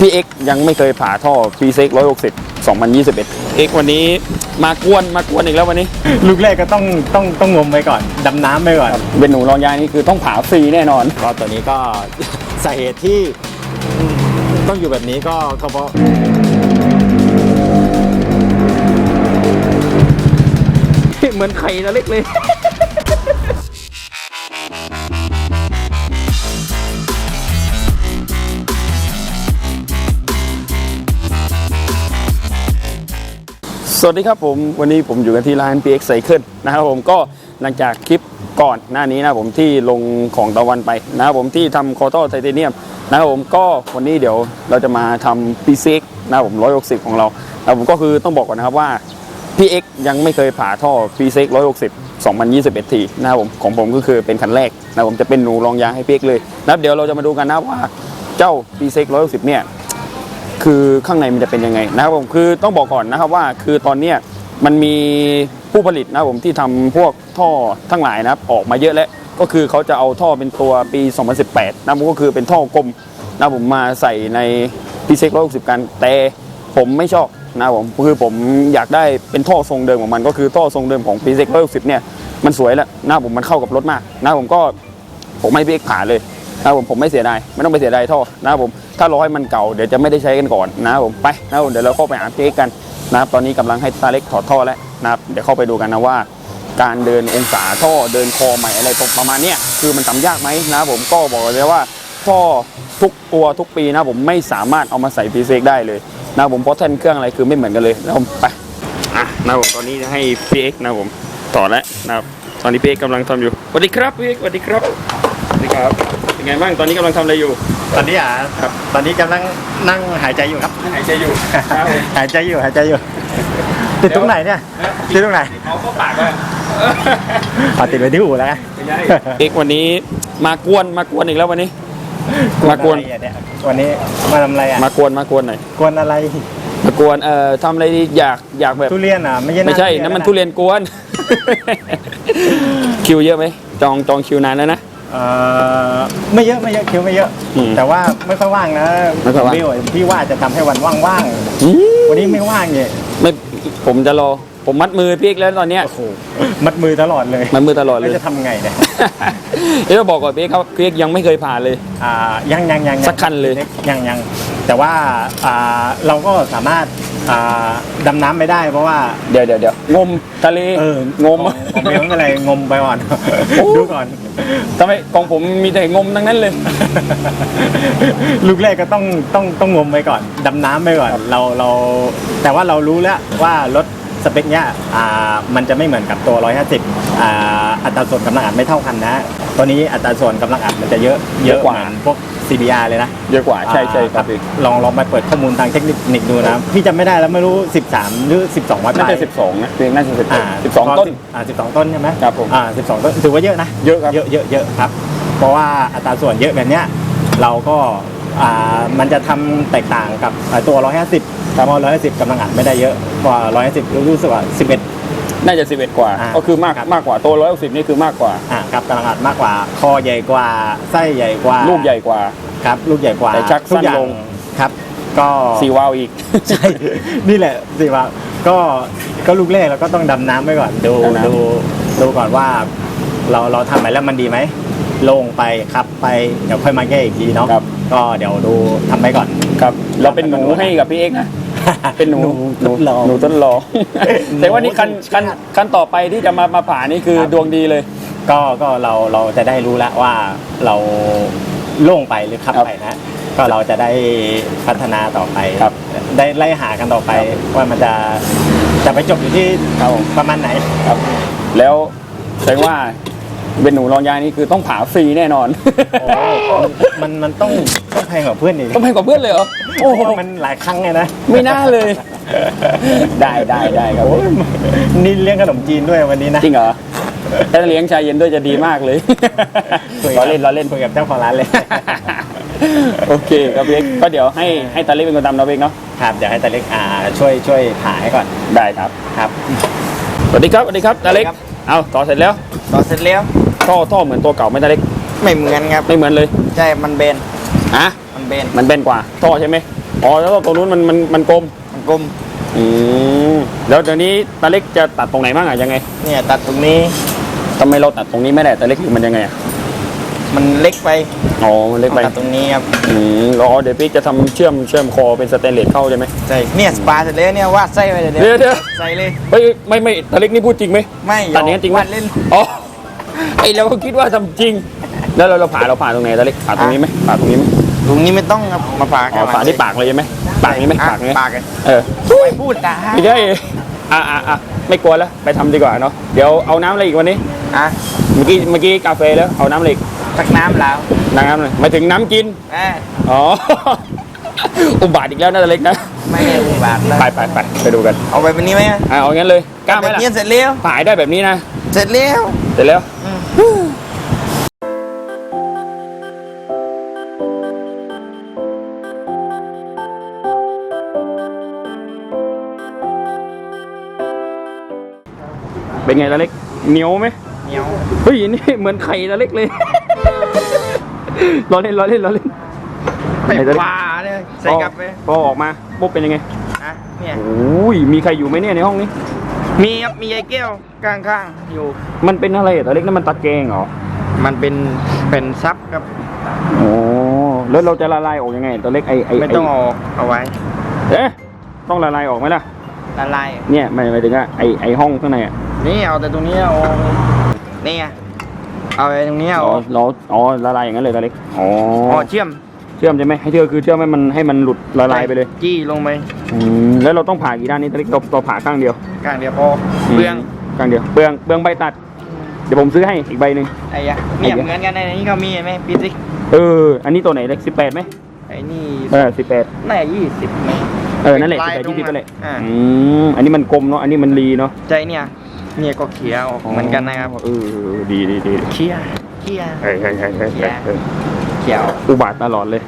พี่เอ็กยังไม่เคยผ่าท่อปีเซ็กร้อยหกสิบสองพันยี่สิบเอ็ดเอ็กวันนี้มากวนมากวนอีกแล้ววันนี้ ลูกแรกก็ต้องต้องต้องงมไปก่อนดำน้ำไปก่อน เป็นหนูรองยางนี่คือต้องผ่าฟรีแน่นอนก็ตัวนี้ก็สาเหตุที่ต้องอยู่แบบนี้ก็ก็เพราะเหมือนไข่ตัวเล็กเลย สวัสดีครับผมวันนี้ผมอยู่กันที่ร้าน PX Cycle นะครับผมก็หลังจากคลิปก่อนหน้านี้นะผมที่ลงของตะวันไปนะครับผมที่ทำคอร์ตไทเทเนียมนะครับผมก็วันนี้เดี๋ยวเราจะมาทำ PCX นะครับผม 160 ของเรานะผมก็คือต้องบอกก่อนนะครับว่า PX ยังไม่เคยผ่าท่อ PCX 160 2021 ทีนะครับผมของผมก็คือเป็นคันแรกนะครับผมจะเป็นหนูรองยางให้ PX เลยนะครับเดี๋ยวเราจะมาดูกันนะว่าเจ้า PCX 160 เนี่ย คือข้างในมันจะเป็นยังไงนะครับผมคือต้องบอกก่อนนะครับว่าคือตอนเนี้ยมันมีผู้ผลิตนะครับผมที่ทำพวกท่อทั้งหลายนะครับออกมาเยอะแล้วก็คือเขาจะเอาท่อเป็นตัวปี 2018 นะครับก็คือเป็นท่อกลมนะครับผมมาใส่ในพีเซ็กร้อยสิบกันแต่ผมไม่ชอบนะครับผมคือผมอยากได้เป็นท่อทรงเดิมของมัน ก็คือท่อทรงเดิมของพีเซ็กร้อยสิบเนี่ยมันสวยแล้วนะครับผมมันเข้ากับรถมากนะครับผมก็ ผมให้พี่เอกผ่าเลย นะครับผมผมไม่เสียดายไม่ต้องไปเสียดายท่อนะครับผมถ้ารอให้มันเก่าเดี๋ยวจะไม่ได้ใช้กันก่อนนะครับผมไปนะครับผมเดี๋ยวเราเข้าไปหาเอกกันนะครับตอนนี้กำลังให้ตาเล็กถอดท่อแล้วนะครับเดี๋ยวเข้าไปดูกันนะว่า การเดินองศาท่อเดินคอใหม่อะไรประมาณนี้คือมันทำยากไหมนะครับผมก็บอกเลยว่าท่อทุกตัวทุกปีนะผมไม่สามารถเอามาใส่พีเซกได้เลยนะผมเพราะแท่นเครื่องอะไรคือไม่เหมือนกันเลยนะผมไปอะนะผมตอนนี้จะให้พีเอกนะผมถอแล้วนะครับตอนนี้พีเอกกำลังทำอยู่สวัสดีครับพีเอกสวัสดีครับสวัสดีครับ เป็นไงบ้างตอนนี้กำลังทำอะไรอยู่ ตอนนี้อะครับ ตอนนี้กำลังนั่งหายใจอยู่ครับ หายใจอยู่ครับผม หายใจอยู่หายใจอยู่ ติดตรงไหนเนี่ยติดตรงไหนเอาเข้าปากเลยเอาติดไปที่หูแล้วไงเอกวันนี้มากวนมากวนอีกแล้ววันนี้ มากวน อะไรอะเนี่ยวันนี้มาทำอะไรอะมากวนมากวนหน่อยกวนอะไร มากวนเอ่อทำอะไรดีอยากอยากแบบ ทุเรียนอะไม่ใช่ไม่ใช่าน้ำมันทุเรียนกวน คิวเยอะไหมจองจองคิวนานแล้วนะ เอ่อไม่เยอะไม่เยอะคิวไม่เยอะ อืมแต่ว่าไม่ค่อยว่างนะไม่ค่อยว่าง พี่พี่ว่าจะทำให้วันว่างอืมๆวันนี้ไม่ว่างเนี่ยไม่ผมจะรอ ผมมัดมือพี่เอกแล้วตอนเนี้ยโอ้โหมัดมือตลอดเลยมัดมือตลอดเลแล้วย จะทำไงเนี่ยเดี๋ยวบอกก่อนพี่เอกครับพี่เอกยังไม่เคยผ่านเลย อ่ายังยังยังสักคันเลยยังยังแต่ว่าอ่าเราก็สามารถ อ่าดำน้ำไม่ได้เพราะว่า เดี๋ยวเดี๋ยวเดี๋ยวงมทะเลเอองมของของเมลไม่เป็นไรงมไปก่อนโอ้ดูก่อน ทำไมของผมมีแต่งมทั้งนั้นเลย ลูกแรกก็ต้องต้องต้องงมไปก่อน ดำน้ำไปก่อน เราเรา แต่ว่าเรารู้แล้วว่ารถ สเปคเนี้ยอ่ามันจะไม่เหมือนกับตัว 150อ่าอัตราส่วนกำลังอัดไม่เท่ากันนะตัวนี้อัตราส่วนกำลังอัดมันจะเยอะเยอะกว่าเหมือนพวก CBR เลยนะ เยอะกว่าใช่ใช่ครับพี่ลองลองไปเปิดข้อมูลทางเทคนิคดูนะ พี่จำไม่ได้แล้วไม่รู้ 13 หรือ 12 วัดน่าจะสิบสองนะพี่เอกน่าจะสิบอ่าสิบสองต้นอ่า12 ต้นใช่ไหมครับผมอ่า12 ต้นถือว่าเยอะนะเยอะครับเยอะเยอะเยอะครับ เพราะว่าอัตราส่วนเยอะแบบเนี้ยเราก็อ่ามันจะทำแตกต่างกับอ่าตัว 150 แต่ว่า150กำลังอัดไม่ได้เยอะกว่า150รู้สึกว่า11 น่าจะสิบเอ็ดกว่า อ่าก็คือมากครับ มากกว่าตัวร้อยสิบนี่คือมากกว่า อ่าครับกำลังอัดมากกว่า คอใหญ่กว่าไส้ใหญ่กว่าลูกใหญ่กว่า ครับลูกใหญ่กว่าแต่ชักสั้นทุอย่างลง ครับ ก็ซีวาวอีก ใช่ นี่แหละสิว่าก็ก็ลูกแรกเราก็ต้องดำน้ำไปก่อนดูดำน้ำ ดูดูก่อนว่า เราเราทำไปแล้วมันดีไหมลงไปครับไปเดี๋ยวค่อยมาแก้อีกทีเนาะครับก็เดี๋ยวดูทำไปก่อน ครับ เราเป็นหนูให้กับพี่เอกนะ เป็นหนูหนูทดลอง หนูทดลองหนูแต่ว่านี่คันธรรมชาติคันคันต่อไปที่จะมามาผ่านี่คือครับ ดวงดีเลย ก็ก็เราเราจะได้รู้แล้วว่าเราโล่งไปหรือขับครับไปนะก็เราจะได้พัฒนาต่อไปครับได้ไล่หากันต่อไปว่ามันจะจะไปจบอยู่ที่ครับผม ประมาณไหน ครับ แล้วแสดงว่า เป็นหนูรองยางนี่คือต้องผ่าฟรีแน่นอน โอ้มันมันต้องต้องแพงกว่าเพื่อนอีกต้องให้กับเพื่อนเลยเหรอ โอ้โห มันหลายครั้งไงนะ ไม่น่าเลย ได้ได้ได้ครับโอ้ยนี่เลี้ยงขนมจีนด้วยวันนี้นะ จริงเหรอ ถ้าเลี้ยงชายเย็นด้วยจะดีมากเลยคุยล้กัอบเล่นล้อเล่นคุยกับเจ้าของร้านเลย โอเคครับพี่เอกก็เดี๋ยวให้ให้ตาเล็กเป็นคนทำเราเองเนาะ ครับ เดี๋ยวให้ตาเล็กอ่าช่วยช่วยผ่าให้ก่อน ได้ครับ ครับ สวัสดีครับ สวัสดีครับตาเล็กครับเอาต่อเสร็จแล้ว ต่อเสร็จแล้ว ท่อท่อเหมือนตัวเก่าไหมตาเล็กไม่เหมือนครับ ไม่เหมือนเลยใช่ มันเบน อะมันเบน มันเบนกว่าท่อใช่ไหมอ๋อแล้วตรงนู้นมันมันมันกลมมันกลม อืมแล้วเดี๋ยวนี้ตาเล็กจะตัดตรงไหนบ้างอะยังไงเนี่ยตัดตรงนี้ ทำไมเราตัดตรงนี้ไม่ได้ตาเล็กหรือมันยังไงอะมันเล็กไปอ๋อมันเล็กไปตัดตรงนี้ครับ อืมแล้วอ๋อเดี๋ยวพี่จะทำเชื่อมเชื่อมคอเป็นสแตนเลสเข้าใช่ไหม ใช่ เนี่ยสปาเสร็จแล้วเนี่ยวาดไส้ไปเลยเดี๋ยวเดี๋ยว ใส่เลย เฮ้ยไม่ไม่ตาเล็กนี่พูดจริงไหม ไม่ตัดอย่างนั้นจริงไหม วาดเล่น อ๋อ ไอเราก็คิดว่าทำจริง แล้วเราเราผ่าเราผ่าตรงไหนตาเล็กผ่าตรงนี้ไหมผ่าตรงนี้ไหมตรงนี้ไม่ต้องครับมาผ่าอ๋อผ่าที่ปากเลยใช่ไหมปากนี้ไหมปากนี้ปากกันเออ ไม่พูดตาไม่ใช่อะอะอะไม่กลัวแล้ว ไปทำดีกว่าเนาะ เดี๋ยวเอาน้ำอะไรอีกวันนี้ อะเมื่อกี้เมื่อกี้กาแฟแล้ว เอาน้ำอะไรอีกสักน้ำแล้วน้ำเลยหมายถึงน้ำกินอะอ๋อ อุบาทอีกแล้วนะตาเล็กนะ ไม่ได้อุบาทแล้วไปไปไปไปดูกัน เอาไปแบบนี้ไหมอะอะเอางั้นเลยกล้าไหมแบบล่ะนี้เสร็จแล้ว ผ่ายได้แบบนี้นะ เสร็จแล้วเสร็จแล้วอืมเป็นไงตาเล็กเหนียวไหมเหนียวเฮ้ยนี่เหมือนไข่ตาเล็กเลยล้อเล่นล้อเล่นล้อเล่นไปไหนตาเล็กว่าเลยใส่กลับไปพอออกมาปุ๊บเป็นยังไงอะเนี่ยโอ้ยมีใครอยู่ไหมเนี่ยในห้องนี้ มีครับมีไอ้แก้วข้างๆอยู่ มันเป็นอะไรอะตาเล็กนั่นมันตะแกรงเหรอมันเป็นเป็นซับครับ โอ้แล้วเราจะละลายออกยังไงตาเล็กไอไอไม่ต้องเอาเอาไว้ เอ๊ะต้องละลายออกไหมล่ะ ละลายเนี่ยหมายหมายถึงว่าไอไอห้องข้างในอะนี่เอาแต่ตรงนี้เอานี่ไงเอาไอ้ตรงนี้เอาอ๋อเราอ๋อละลายอย่างนั้นเลยตาเล็กอ๋ออ๋อเชื่อม เชื่อมใช่ไหมให้เชื่อคือเชื่อมให้มันให้มันหลุดละลายไปเลยจี้ลงไปอืมแล้วเราต้องผ่ากี่ด้านนี้ตาเล็กเราเราผ่าข้างเดียวข้างเดียวพอเปลืองข้างเดียวเปลืองเปลืองใบตัด เดี๋ยวผมซื้อให้อีกใบหนึ่งไอ้ยะเนี่ยไอ้ยะเหมือนกันในนี้เขามีเห็นไหมปีสิเออ อันนี้ตัวไหนเล็กสิบแปดไหมไอ้นี่เออสิบแปดน่าจะยี่สิบไหมเออนั่นแหละลาสิบยแปดตรงยี่สิบมันนั่นแหละอ่าอืมอันนี้มันกลมเนาะอันนี้มันรีเนาะใจเนี่ยเนี่ยก็เขียวเหมือนกันนะครับเออดีดีดีเขียวเขียวเฮ้ยเฮ้ยเฮ้ย เฮ้ยเฮ้ยเฮ้ยเขียว อุบาทตลอดเลย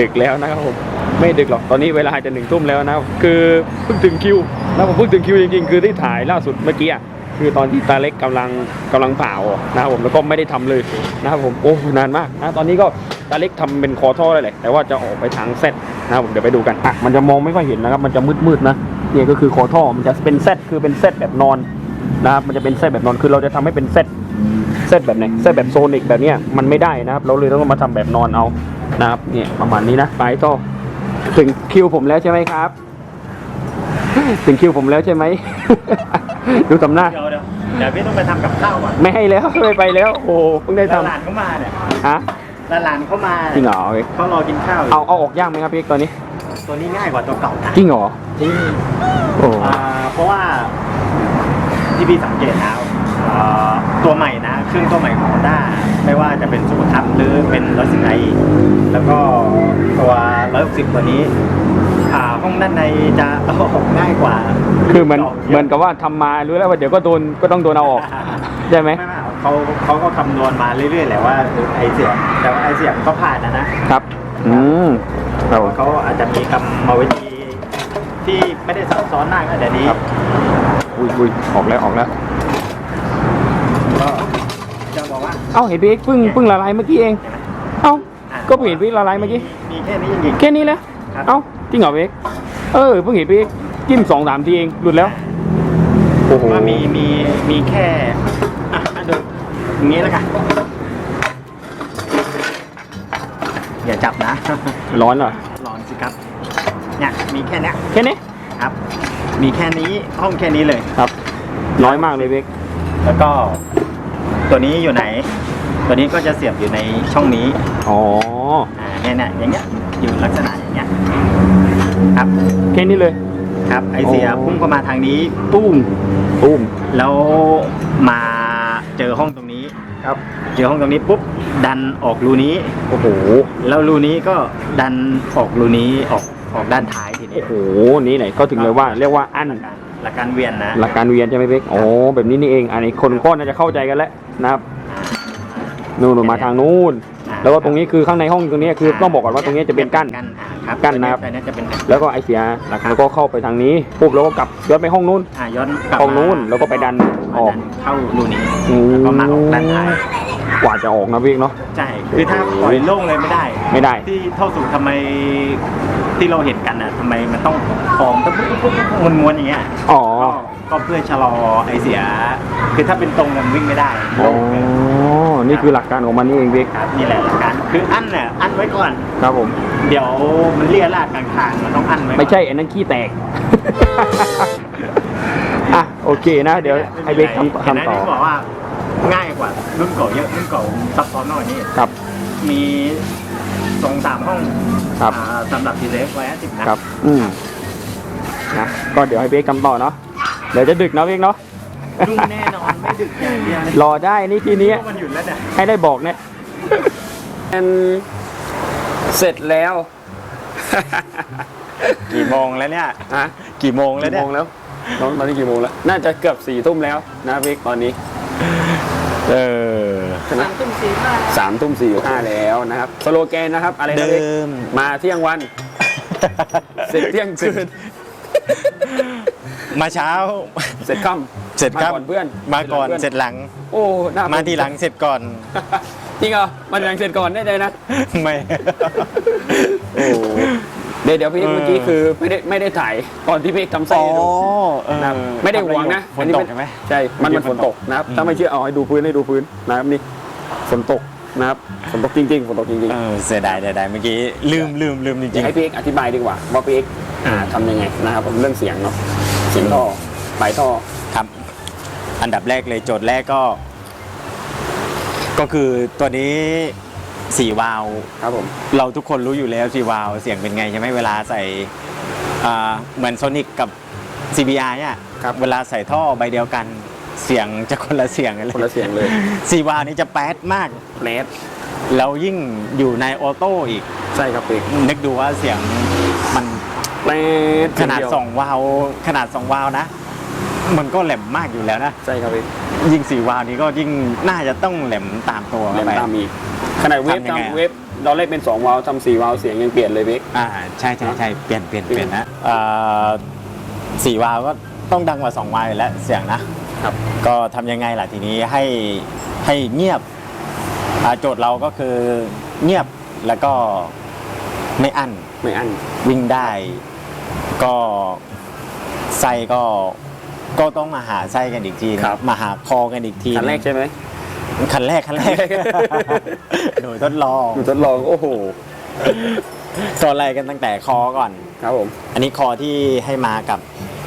ดึกแล้วนะครับผม ไม่ดึกหรอก ตอนนี้เวลาจะหนึ่งทุ่มแล้วนะครับคือเพิ่งถึงคิวนะผมเพิ่งถึงคิวจริงๆ คือที่ถ่ายล่าสุดเมื่อกี้คือตอนที่ตาเล็กกำลังกำลังเผานะครับผมแล้วก็ไม่ได้ทำเลยนะครับผมโอ้นานมากนะตอนนี้ก็ตาเล็กทำเป็นคอท่อได้แหละแต่ว่าจะออกไปทางเซตนะครับผมเดี๋ยวไปดูกันอะมันจะมองไม่ค่อยเห็นนะครับ มันจะมืดๆนะนี่ก็คือคอท่อมันจะเป็นเซตคือเป็นเซตแบบนอนนะครับมันจะเป็นเซตแบบนอนคือเราจะทำให้เป็นเซต เซตแบบไหนเซตแบบโซนิกแบบเนี้ยมันไม่ได้นะครับ เราเลยต้องมาทำแบบนอนเอานะครับเนี่ยประมาณนี้นะไปต่อถึงคิวผมแล้วใช่ไหมครับ ถึงคิวผมแล้วใช่ไหมดูทำหน้าเดี๋ยวเดี๋ยวเดี๋ยวพี่ต้องไปทำกับข้าวก่อนไม่ให้แล้วไม่ไปแล้ว โอ้เพิ่งได้แล้วหทำลานเขามาเนี่ยฮะแล้วหลานเขามาจริงเหรอเอาเขารอกินข้าวอยู่เอาเอาออกยากไหมครับพี่ตัวนี้ตัวนี้ง่ายกว่าตัวเก่านะจริงเหรอจริงโอ้อ่าเพราะว่าที่พี่สังเกตแล้วอ่า ตัวใหม่นะเครื่องตัวใหม่ของ Honda ไม่ว่าจะเป็นซูเปอร์คัพหรือเป็นรถสิงไอแล้วก็ตัว160ตัวนี้อ่าห้องด้านในจะเอาออกง่ายกว่าคือเหมือนเหมือนกับว่าทำมารู้แล้วว่าเดี๋ยวก็โดนก็ต้องโดนเอาออกใช่ไหม ไม่ไม่เขาเขาก็คำนวณมาเรื่อยๆแหละว่าไอเสียงแต่ว่าไอเสียงเขาผ่านนะนะครับ อืมครับผมเขาอาจจะมีกรรมวิธีที่ไม่ได้ซับซ้อนมากนะเดี๋ยวนี้ อุ้ยอุ้ยออกแล้วออกแล้ว ก็จะบ อกว่าเอ้าเห็นพี่เพิ่งเพิ่งละลายเมื่อกี้เอง เอ้าก็เพิ่งเห็นพี่ละลายเมื่อกี้ มีแค่นี้จริงแค่นี้แหละครับ เอ้าจริงเหรอเบกเออเพิ่งเห็นพี่จิ้มสองสามทีเองหลุดแล้ว โอ้โหๆว่ามีมีมีแค่อะอะดูอย่างนี้แล้วกันอย่าจับนะ ร้อนเหรอร้อนสิครับเนี่ยมีแค่เนี้ยแค่นี้ครับ มีแค่นี้ห้องแค่นี้เลย ครับ น้อยมากเลยเบกแล้วก็ ตัวนี้อยู่ไหน ตัวนี้ก็จะเสียบอยู่ในช่องนี้อ๋ออ่าเนี่ยเนี่ยอย่างเงี้ยอยู่ลักษณะอย่างเงี้ยครับแค่นี้เลย ครับไอเสียอ๋อพุ่งเข้ามาทางนี้ตุ้มตุ้มแล้วมาเจอห้องตรงนี้ครับ เจอห้องตรงนี้ปุ๊บดันออกรูนี้โอ้โหแล้วรูนี้ก็ดันออกรูนี้ออกออกด้านท้ายทีนี้โอ้โหนี่ไหนก็ถึงเลยว่าเรียกว่าอันห ลักการเวียนนะหลักการเวียนใช่ไหมเบกโอ้แบบนี้นี่เอง อันนี้คนก็น่าจะเข้าใจกันแล้วนะครับนู่นๆมาทางนู้นแล้วก็ตรงนี้คือข้างในห้องตรงนี้คือต้องบอกก่อนว่าตรงนี้จะเป็นกั้น กั้นอ่าครับกั้นนะครับอันนี้จะเป็นกั้นแล้วก็ไอเสียหลักแล้วก็เข้าไปทางนี้ปุ๊บแล้วก็กลับย้อนไปห้องนู้นอ่าย้อนกลับห้องนู้นแล้วก็ไปดันออก เข้ารูนี้อืมแล้วก็มาออกด้านท้าย กว่าจะออกนะพี่เอกเนาะ ใช่ คือถ้าปล่อยโล่งเลยไม่ได้ ไม่ได้ ที่ท่อสูบทำไมที่เราเห็นกันอะทำไมมันต้องฟองต้องม้วนม้วนๆอย่างเงี้ยอ๋อ ก็ก็เพื่อชะลอไอเสีย คือถ้าเป็นตรงมันวิ่งไม่ได้อ๋โล่องเกินนี่คือหลักการของมันนี่เองพี่เอกครับนี่แหละหลักการคืออั้นน่ะอั้นไว้ก่อน ครับผม เดี๋ยวมันเลี่ยราดกลางทางมันต้องอั้นไว้ก่อน ไม่ใช่อันนั้นขี้แตก อะโอเคนะ เดี๋ยวให้เบคทำเห็นไหมทำต่อที่บอกว่า ง่ายกว่ารุ่นเก่าเยอะรุ่นเก่าซับซ้อนมากกว่านี้ครับ มีสองสามห้องครับ อ่าสำหรับทีเล็กไว้สิบนะครับ อืมนะก็เดี๋ยวให้เบคทำต่อเนาะเดี๋ยวจะดึกเนาะเบคเนาะรุ่งแน่นอนไม่ดึกอย่างเดียวเลยรอได้นี่ทีนี้ เพราะมันหยุดแล้วเนี่ย ให้ได้บอกเนี่ย เสร็จแล้วกี่โมงแล้วเนี่ย ฮะกี่โมงแล้วกี่เนี่โมย งแล้วน้องตอนนี้กี่โมงแล้ว น่าจะเกือบสี่ทุ่มแล้วนะเบคตอนนี้ เออใช่ไหมสามทุ่มสี่ห้าแล้วนะครับสโลแกนนะครับ อะไรนะเดิเบคมมาเที่ยงวันเสร็จเที่ยงคืนมาเช้า เสร็จค่ำเสร็จครับมาก่อนเพื่อน มาก่อนพื่เสร็จหลัง โอ้หน้ามาทีหลังเสร็จก่อนจริงเหรอมาทีหลังเสร็จก่อนได้ใจนะไม่โอ้ เดี๋ยวเดี๋ยวพี่เออเมื่อกี้คือไม่ได้ไม่ได้ถ่ายตอนที่พี่ทำไส้ให้ดู เออนะครับไม่ได้หวงนะฝนตกใช่ไหม ใช่ มันมันฝนตกนะครับ อืม ถ้าไม่เชื่อเอาให้ดูพื้นให้ดูพื้นนะครับนี่ฝนตกนะครับฝนตกจริงๆฝนตกจริงเออเสียดายเสียดายเมื่อกี้ลืมลืมลืมจๆริเดี๋ยงวให้พี่เอกอธิบายดีกว่าว่าพี่เอกอ่าทำยังไงนะครับผมเรื่องเสียงเนาะเสียงท่อปลายท่อ ๆครับ อันดับแรกเลยโจทย์แรกก็ ก็คือตัวนี้ สี่วาล์วครับผม เราทุกคนรู้อยู่แล้วสี่วาล์วเสียงเป็นไงใช่ไหมเวลาใส่อ่าเหมือนโซนิกกับ CBR เนี่ยครับ เวลาใส่ท่อใบเดียวกันเสียงจะคนละเสียงกันเลยคนละเสียงเลยสี่วาล์วนี้จะแป๊ดมากแนทแล้วยิ่งอยู่ในออโต้อีก ใช่ครับพี่เอกนึกดูว่าเสียงมันแนทขนาดเยวสองวาล์วขนาดสองวาล์วนะ มันก็แหลมมากอยู่แล้วนะ ใช่ครับพี่ยิ่งสี่วาล์วนี้ก็ยิ่งน่าจะต้องแหลมตามตัวเล่เข้านไป ตามอีก ขนาดเวฟทำยังไงอะ ทำเวฟเราเล่นเป็นสองวาล์วทำสี่วาล์วเสียงยังเปลี่ยนเลยพี่ อ่าใช่ใช่ใช่เปลี่ยนเปลี่ยนเปลี่ยนนะอ่าสี่วาล์วก็ต้องดังกว่าสองวาล์วอยู่แล้วเสียงนะครับ ก็ทำยังไงล่ะทีนี้ให้ให้เงียบอ่าโจทย์เราก็คือเงียบแล้วก็ไม่อั้น ไม่อั้น วิ่งได้ก็ไส้ก็ก็ต้องมาหาไส้กันอีกทีนะครับ มาหาคอกันอีกทีคันแรกใช่ไหม คันแรกคันแรกหนูทดลองหนูทดลองโอ้โหก็ไล่กันตั้งแต่คอก่อน ครับผม อันนี้คอที่ให้มากับ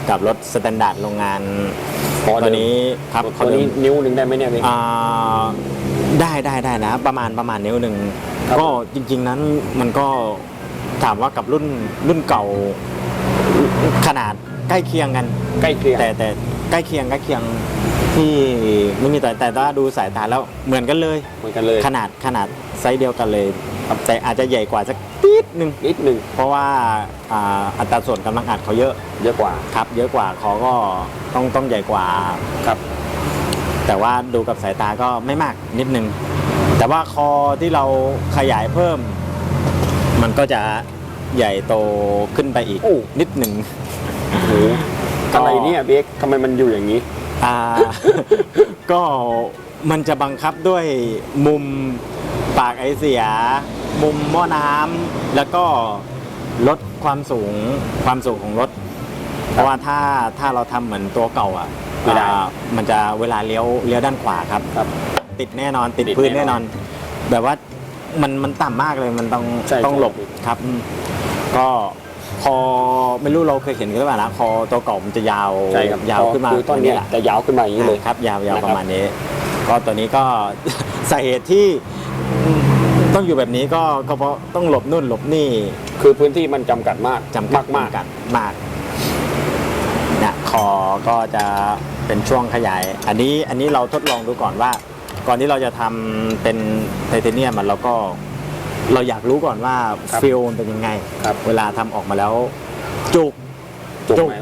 กับรถสแตนดาร์ดโรงงานคอเดิม ตัวนี้ครับตัวนี้นิ้วหนึ่งได้ไหมเนี่ยพี่ อ่าได้ได้ได้นะ ประมาณประมาณนิ้วหนึ่งครับ ก็จริง ๆ นั้นมันก็ถามว่ากับรุ่นรุ่นเก่าขนาดใกล้เคียงกัน ใกล้เคียงแต่แต่ใกล้เคียงใกล้เคียง ที่ไม่มีแต่แต่ถ้าดูสายตาแล้วเหมือนกันเลย เหมือนกันเลยขนาดขนาดไซส์เดียวกันเลยครับแต่อาจจะใหญ่กว่าสักนิดนึงนิดหนึ่งเพราะว่าอ่าอัตราส่วนกำลังอัดเขาเยอะเยอะกว่าครับ เยอะกว่าเขาก็ต้องต้องใหญ่กว่า ครับ แต่ว่าดูกับสายตาก็ไม่มากนิดนึง แต่ว่าคอที่เราขยายเพิ่ม มันก็จะใหญ่โตขึ้นไปอีกโอ้ นิดหนึ่ง โอ้โหอะไรเนี่ยเบคทำไมมันอยู่อย่างนี้ อ่า ก็มันจะบังคับด้วยมุมปากไอเสีย มุมหม้อน้ำแล้วก็ลดความสูงความสูงของรถ เพราะว่าถ้าถ้าเราทำเหมือนตัวเก่าอะไม่ได้ อ่ามันจะเวลาเลี้ยวเลี้ยวด้านขวาครับ ครับ ติดแน่นอนติดติดพื้นแน่แน่นนออนนแบบว่ามันมันต่ำมากเลยมันต้องใช่ต้องใช่หลบครับอืมก็ คอไม่รู้เราเคยเห็นกันหรือเปล่านะคอตัวเก่ามันจะยาวใช่ครับยาวขึ้นมาคือต้นเนี้ยแหละจะยาวขึ้นมาอย่างนี้เลยครับ ยาวยาวนะครับประมาณนี้ ก็ตัวนี้ก็สาเหตุที่ต้องอยู่แบบนี้ก็ก็เพราะต้องหลบนู่นหลบนี่ คือพื้นที่มันจำกัดมากจำกัดมากจำกัดมากเนี่ยคอก็จะเป็นช่วงขยาย อันนี้อันนี้เราทดลองดูก่อนว่า ก่อนที่เราจะทำเป็นไทเทเนียมอะเราก็ เราอยากรู้ก่อนว่าฟิลมันเป็นยังไงๆครับเวลาทำออกมาแล้วจุกจุกจุกไหม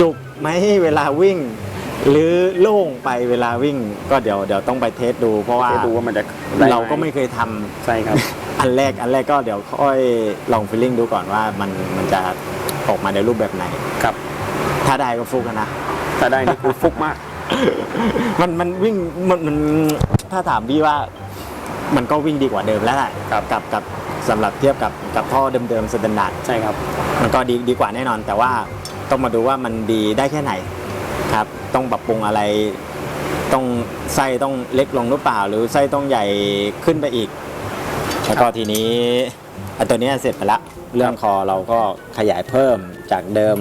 จุกไหมเวลาวิ่ง หรือโล่งไปเวลาวิ่ง ก็เดี๋ยวเดี๋ยวต้องไปเทสดู เพราะว่าจะดูว่ามันจะด้หเราก็ไม่เคยทำใช่ครับ อันแรกอันแรกก็เดี๋ยวค่อยลองฟีลลิ่งดูก่อนว่ามันมันจะออกมาในรูปแบบไหน ครับ ถ้าได้ก็ฟุกอะนะ ถ้าได้นี่คือฟุกมาก มันมันวิ่งมันมันถถ้าถามพี่ว่า มันก็วิ่งดีกว่าเดิมแล้วแหละครับกับกับสำหรับเทียบกับกับท่อเดิมๆสแตนดาร์ดใช่ครับมันก็ดีดีกว่าแน่นอน แต่ว่าต้องมาดูว่ามันดีได้แค่ไหนครับต้องปรับปรุงอะไรต้องไส้ต้องเล็กลงหรือเปล่า หรือไส้ต้องใหญ่ขึ้นไปอีก แล้วก็ทีนี้อันตัวเนี้ยเสร็จไปละเรื่องคอเราก็ขยายเพิ่มจากเดิม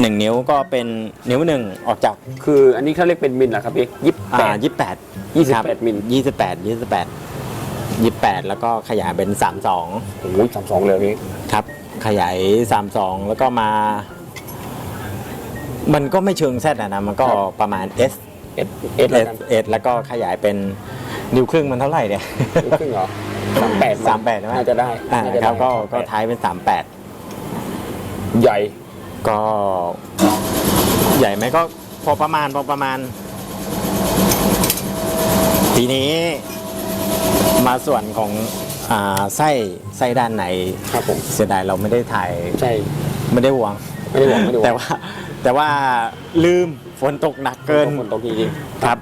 หนึ่งนิ้วก็เป็นนิ้วหนึ่งออกจากคืออันนี้เขาเรียกเป็นมิลเหรอครับพี่ยี่สิบแปอ่าด ยี่แปดยี่สิบแปดมิล ยี่สิบแปดยี่สิบแปดยี่แปดแล้วก็ขยายเป็นสามสองโอ้ยสามสองเลยพี่ครับ ขยายสามสองแล้วก็มา มันก็ไม่เชิงแซดนะมันก็ประมาณ S เอ็ดเอ็ดแล้วกัน S แล้วก็ขยายเป็นนิ้วครึ่งมันเท่าไหร่เนี่ย ลูกครึ่งเหรอสามแปดสามแปดใช่ไหมน่าจะได้อ่าน่าจะคได้รับก็ก็ท้ายเป็นสามแปด ใหญ่ ก็ใหญ่ไหมก็พอประมาณพอประมาณ ทีนี้มาส่วนของอ่าไส้ไส้ด้านในครับผมเสียดายเราไม่ได้ถ่ายใช่ ไม่ได้หวง ไม่ได้หวังไม่ได้หวังแต่ว่าแต่ว่าลืมฝนตกหนักเกินฝนตกจริงครับ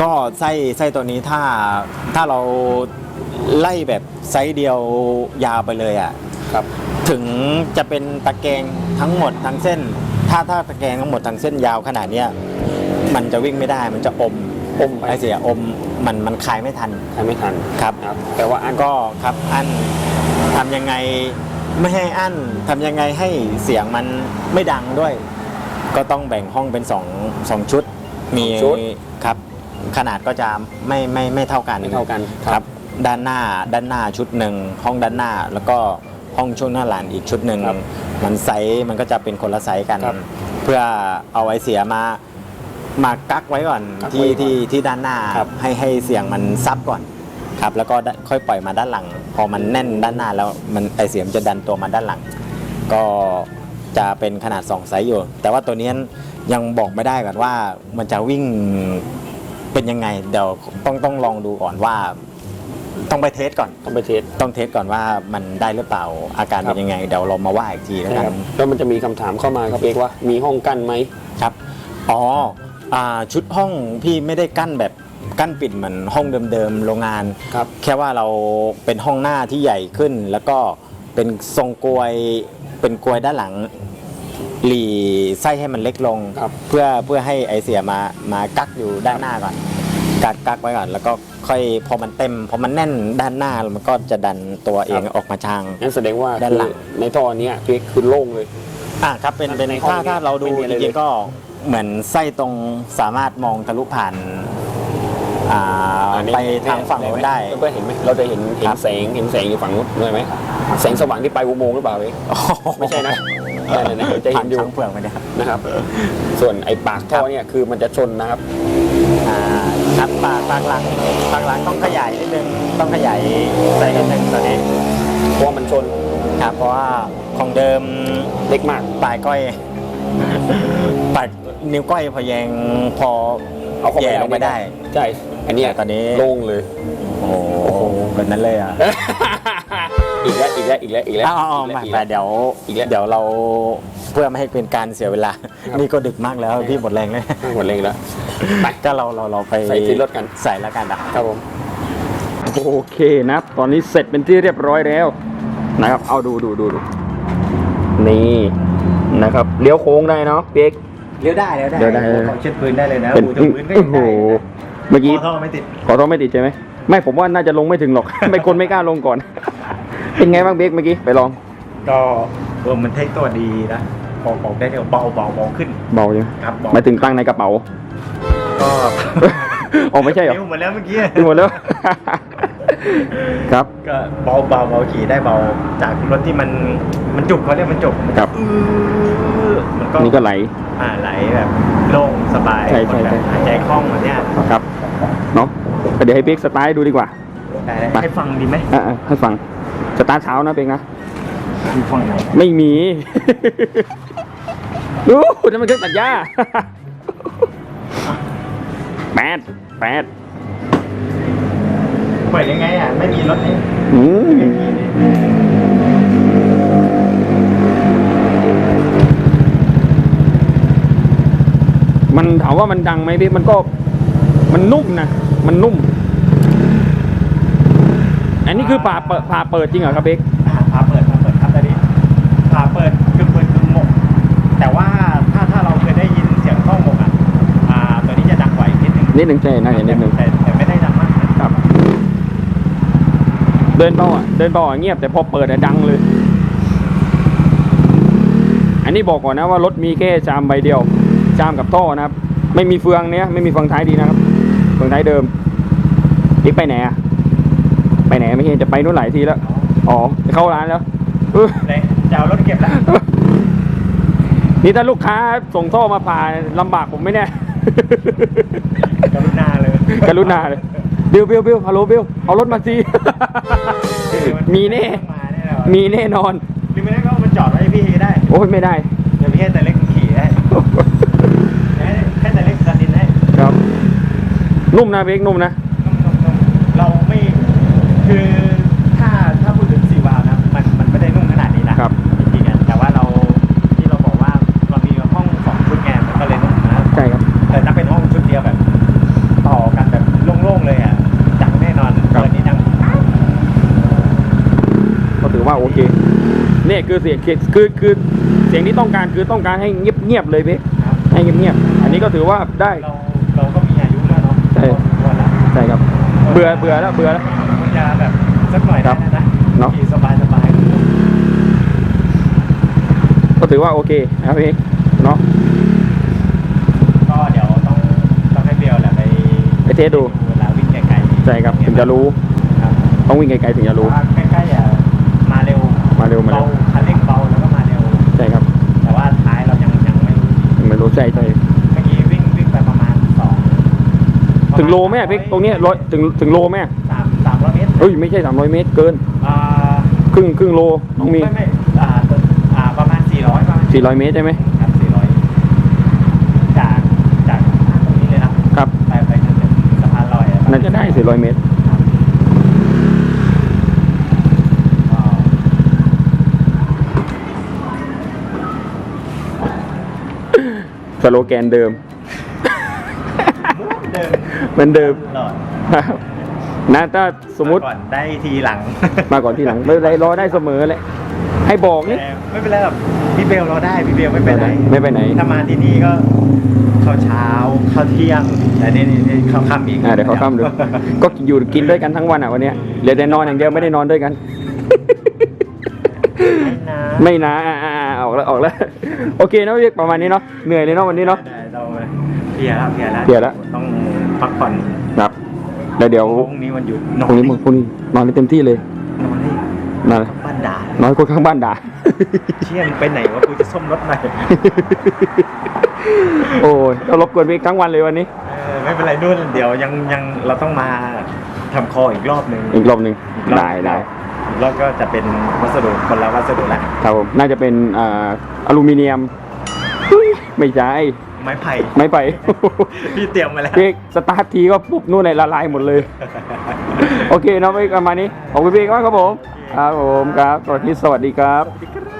ก็ไส้ไส้ตัวนี้ถ้าถ้าเราไล่แบบไซส์เดียวยาวไปเลยอะๆ ครับถึงจะเป็นตะแกรงทั้งหมดทั้งเส้น ถ้าถ้าตะแกรงทั้งหมดทั้งเส้นยาวขนาดเนี้ยมันจะวิ่งไม่ได้มันจะอมอมไปไอเสียอมมันมันคลายไม่ทันทำไม่ทันครับครับแต่ว่าอันก็ครับอันทำยังไงไม่ให้อันทำยังไงให้เสียงมันไม่ดังด้วย ก็ต้องแบ่งห้องเป็นสองสองชุด มีครับ ขนาดก็จะไม่ไม่ไม่เท่ากัน ไม่เท่ากัน ครับด้านหน้าด้านหน้าชุดหนึ่งห้องด้านหน้าแล้วก็ ห้องช่วงหน้าหลานอีกชุดหนึ่งครับมันไซส์มันก็จะเป็นคนละไซส์กัน ครับเพื่อเอาไว้เสียมามากักไว้ก่อนกักไว้ที่ก่อนที่ที่ด้านหน้าครับ ให้ให้เสียงมันซับก่อนครับแล้วก็ได้ค่อยปล่อยมาด้านหลัง พอมันแน่นด้านหน้าแล้วมันไอเสียงจะดันตัวมาด้านหลัง ก็จะเป็นขนาด 2 ไซส์อยู่ แต่ว่าตัวเนี้ยยังบอกไม่ได้ก่อนว่ามันจะวิ่งเป็นยังไง เดี๋ยวต้องต้องลองดูก่อนว่า ต้องไปเทสก่อน ต้องไปเทสต้องเทสก่อนว่ามันได้หรือเปล่าอาการครัเป็บนยังไง เดี๋ยวเรามาว่าอีกทีแล้วนะกัคนรับแล้วมันจะมีคำถามเข้ามาครับเอกว่ามีห้องกั้นไหม ครับอ๋ออ่าชุดห้องพี่ไม่ได้กั้นแบบกั้นปิดเหมือนห้องเดิมๆโรงงาน ครับ แค่ว่าเราเป็นห้องหน้าที่ใหญ่ขึ้น แล้วก็เป็นทรงกลวยเป็นกลวยด้านหลังหลีไส้ให้มันเล็กลง ครับ เพื่อเพื่อให้ไอเสียมามากักอยู่ด้านหน้าก่อน กักกักไว้ก่อนแล้วก็ค่อยพอมันเต็มพอมันแน่นด้านหน้ามันก็จะดันตัวเองออกมาทางงั้นแสดงว่าด้านหลัง คือในท่อเนี้ยพี่เอกคือโล่งเลย อะครับเป็นเป็นในห้องถ้าถ้าเราดูไม่มีอะไรจเลย ริงๆก็เหมือนไส้ตรงสามารถมองทะลุผ่านอ่าอันนี้ไปทางฝั่งโน้นได้ เพื่อนๆเห็นไหมเราจะเห็นเห็ครันบแสงเห็นแสงอยู่ฝั่งนู้นเห็นไหมแสงสว่างที่ไปอุโมงค์หรือเปล่าเอกไม่ใช่นะนั่นๆๆจะเห็นอยู่ผ่าช้างเผือกไปเนี่ย นะครับ ส่วนไอ้ปากท่อเนี่ยคือมันจะชนนะครับอ่า ครับปากปากหลังปากหลังต้องขยายนิดนึงต้องขยายใส่นิดนึงตอนนี้เพราะว่ามันชนครับเพราะว่าของเดิมเล็กมากปลายก้อยปลายนิ้วก้อยพอแยงพอเอาเข้าไปแย่ลงไปได้ ใช่อันเนี้ยแต่ตอนนี้ โล่งเลย โอ้โหแบบนั้นเลยอะ อีกแล้วอีกแล้วอีกแล้วอีกแล้วอ๋ออีกมาแล้วอีกแต่แล้ว เดี๋ยวอีกแล้ว เดี๋ยวเราเพื่อไม่ให้เป็นการเสียเวลาครับนี่ก็ดึกมากแล้วพี่หมดแรงเลย หมดแรงแล้ว ไปก็เราเราเราไปใส่ที่รถกัน ใส่แล้วกันอะครับผมโอเคนะครับตอนนี้เสร็จเป็นที่เรียบร้อยแล้วนะครับ เอาดูดูดูดูนี่นะครับเลี้ยวโค้งได้เนาะเปียกเลี้ยวได้เลี้ยวได้เลี้ยวได้ของเช็ดพื้นได้เลยนะเป็นโอ้โหพื้นก็โอ้ยังโหได้เมื่อกี้ท่อไม่ติดขอโทษไม่ติดใช่ไหมไม่ผมว่าน่าจะลงไม่ถึงหรอก ไม่คนไม่กล้าลงก่อน เป็นไงบ้างเบกเมื่อกี้ไปลอง ก็เออมันเทคตัวดีนะออกออกได้เร็วเบาเบาเบาขึ้น เบายังครับเบาหมายถึงตั้งในกระเป๋า ก็ อ๋อไม่ใช่เหรอเร็วหมดแล้วเมื่อกี้ดูหมดแล้ว ครับ ก็เบาเบาเบาขี่ได้เบาจากรถที่มันมันจุกเขาเรียกมันจุกมันครับ อื้อมันก็นี่ก็ไหล อ่าไหลแบบโล่งสบายใช่ใช่แบบใช่ หายใจคล่องแบบเนี้ยครับเนาะเดี๋ยวให้เบกสตาร์ทให้ดูดีกว่า ได้ได้ไป ให้ฟังดีไหมอะๆให้ฟังสตาร์ทเช้านะเบกนะมีฟังไหนไม่มีดูนั่นมันเครื่องตัดหญ้าแป ดแปดเปิดยังไงอะ ไม่มีรถนี่อืมมันถามว่ามันดังไหมพี่ มันก็ มันนุ่มนะ มันนุ่ม อันนี้คือผ่าเปิดผ่าเปิดจริงเหรอครับเบก นิดนึงนิดหนึ่งใช่น่าจะนิดหนึ่งแต่แต่ไม่ได้ดังมากนะครับ เดินเบาอะเดินเบาอะเงียบแต่พอเปิดอะดังเลย อันนี้บอกก่อนนะว่ารถมีแค่จามใบเดียว จามกับท่อนะครับ ไม่มีเฟืองเนี้ยไม่มีเฟืองท้ายดีนะครับ เฟืองท้ายเดิมอีกไปไหนอะไปไหนไม่เห็นจะไปนู่นหลายทีแล้ว อ๋อจะเข้าร้านแล้วเออเลยจะเอารถเก็บแล้ว นี่ถ้าลูกค้าส่งท่อมาผ่าลำบากผมไหมเนี่ย กรุณาเลยกรุณาเลยบิวบิวบิวฮัลโหลบิวเอารถมาสิมีแน่มาแน่นอนมีแน่นอนหรือไม่ได้ก็เอามาจอดไว้ให้พี่ได้ โอ้ยไม่ได้ เดี๋ยวพี่ให้แต่เล็กขี่ได้ให้ให้แต่เล็กดันดินได้ครับ นุ่มนะเบรกนุ่มนะ นุ่มๆๆเราไม่คือถ้าถ้าพูดถึงซีวาล์วนะมันมันไม่ได้นุ่มขนาดนี้นะครับ จริงๆอะแต่ว่าเราที่เราบอกว่าเรามีห้องสองชุดไงมันก็เลยนุ่มนะ ใช่ครับ แต่ถ้าเป็นห้องชุดเดียวแบบ ต่อกันแบบโล่งๆเลยอะจังแน่นอน ครับ ตัวนี้ดัง ก็ถือว่าโอเคเนี่ยคือเสียงคือคือคือเสียงที่ต้องการคือต้องการให้เงียบเงียบๆเลยเบรกครับให้เงียบเงียบๆอันนี้ก็ถือว่าได้เราเราก็มีอายุแล้วเนาะใช่พอสมควรแล้วใช่ครับ เบื่อเบื่อแล้วเบื่อแล้วมันจะแบบสักหน่อยครัได้บนะเนอะขี่สบายสบายก็ถือว่าโอเคนะครับพี่เนาะก็เดี๋ยวต้องต้องให้เบลแหละไปไปเทสดูเวลาวิ่งไกลๆใช่ครับถึงจะรู้ครับต้องวิ่งไกลๆถึงจะรู้ ไม่รู้ใช่ใช่เมื่อกี้วิ่งวิ่งไปประมาณสองถึงโลไหมอะพี่ตรงเนี้ยร้อยถึงถึงโลไหมอะสามสามร้อยเมตรเอ้ยไม่ใช่สามร้อยเมตรเกินอ่าครึ่งครึ่งโลต้องมีไม่ไม่อ่าอ่าประมาณสี่ร้อยประมาณสี่ร้อยเมตรใช่ไหมครับสี่ร้อยจากจากตรงนี้เลยนะครับไปไปจนถึงสะพานลอยอน่าจะได้สี่ร้อยเมตร ครับว้าว สโลแกนเดิมเดิม เหมือนเดิมหลอดครับนะถ้าสมมุติาก่อนได้ทีหลังมาก่อนที่หลังไม่เป็นไรรอได้เสมอแหละให้บอกนี่ แต่ไม่เป็นไรหรอกพี่เบลเราได้พี่เบลไม่ไปไหนไม่ไปไหน ถ้ามาที่นี่ก็ข้าวเช้าข้าวเที่ยงแต่นี่นี่นี่ข้าวค่ำอีกอ่าเดี๋ยวเขาข้ามดูก็อยู่กินด้วยกันทั้งวันอะวันเนี้ยเหลือแต่นอนอย่างเดียวไม่ได้นอนด้วยกัน ไม่นะไม่นะอ่าอ่าอ่าออกแล้วออกแล้ว โอเคนะพี่ประมาณนี้เนาะเหนื่อยเลยเนาะวันนี้เนาะ ได้เราเพลียแล้วเพลียแล้วเพลียแล้ว ต้องพักผ่อนครับแล้วเดี๋ยวพรุ่งนี้วันหยุดนพรุ่งนี้มึงพรุ่งนี้นอนให้เต็มที่เลยนอนให้นอนบ้านด่า นอนคนข้างบ้านด่า เชี่ยมึงไปไหนวะกูจะส้มรถหน่อยโอ้ยเรารบกวนพี่ทั้งวันเลยวันนี้ เออไม่เป็นไรนู่นเดี๋ยวยังยังเราต้องมาทำคออีกรอบหนึ่งอีกรอบหนึ่งอีกรอบได้ได้ อีกรอบก็จะเป็นวัสดุคนละวัสดุละครับผมน่าจะเป็นอ่าอลูมิเนียมอุ๊ยไม่ใช่ไม้ไผ่ไม่ไป พี่เตรียมมาแล้วพี่สตาร์ททีก็ปุ๊บนู่นเลยละลายหมดเลย โอเคเนาะไปประมาณนี้ขอบคุณพี่มากครับผม ครับผมครับสวัสดีสวัสดีครับ สวัสดีครับ